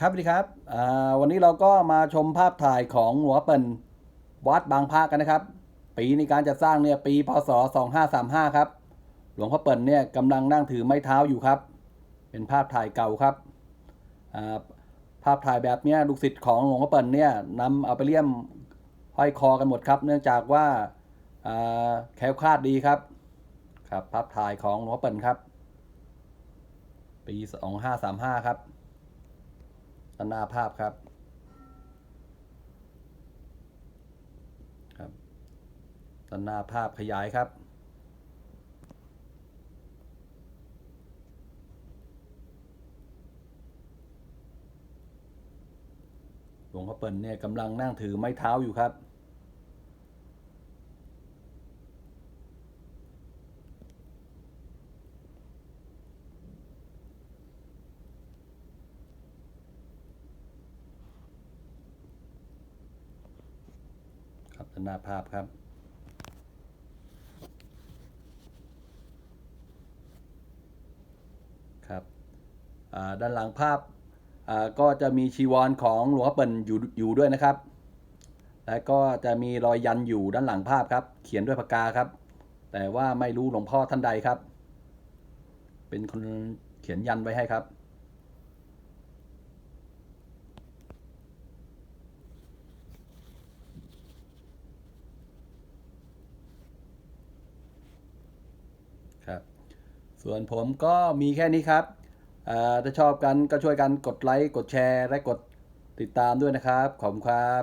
ครับสวัสดีครับวันนี้เราก็มาชมภาพถ่ายของหลวงเปิ่นวัดบางพระกันนะครับ ปีในการจัดสร้างเนี่ยปีพศ 2535 ครับหลวงพ่อเปิ่นเนี่ยกำลังนั่งถือไม้เท้าอยู่ครับ เป็นภาพถ่ายเก่าครับภาพถ่ายแบบนี้ลูกศิษย์ของหลวงพ่อเปิ่นเนี่ยนำเอาไปเลี่ยมห้อยคอกันหมดครับ เนื่องจากว่าอ่าแคล้วคลาดดีครับครับ ภาพถ่ายของหลวงพ่อเปิ่นครับ ปี 2535 ครับ ต้นหน้าภาพครับ ครับต้นหน้าภาพขยายครับหลวงพ่อเปิ่นเนี่ยกำลังนั่งถือไม้เท้าอยู่ครับ ด้านหน้าภาพครับครับอ่าด้านหลังภาพอ่าก็จะมีชีวรของหลวงพ่อเปิ่นอยู่อยู่ด้วยนะครับ และก็จะมีรอยยันอยู่ด้านหลังภาพครับ เขียนด้วยปากกาครับ แต่ว่าไม่รู้หลวงพ่อท่านใดครับ เป็นคนเขียนยันไว้ให้ครับ ครับ ส่วนผมก็มีแค่นี้ครับอ่าถ้าชอบกันก็ช่วยกันกดไลค์ กดแชร์ และกดติดตามด้วยนะครับ ขอบคุณครับ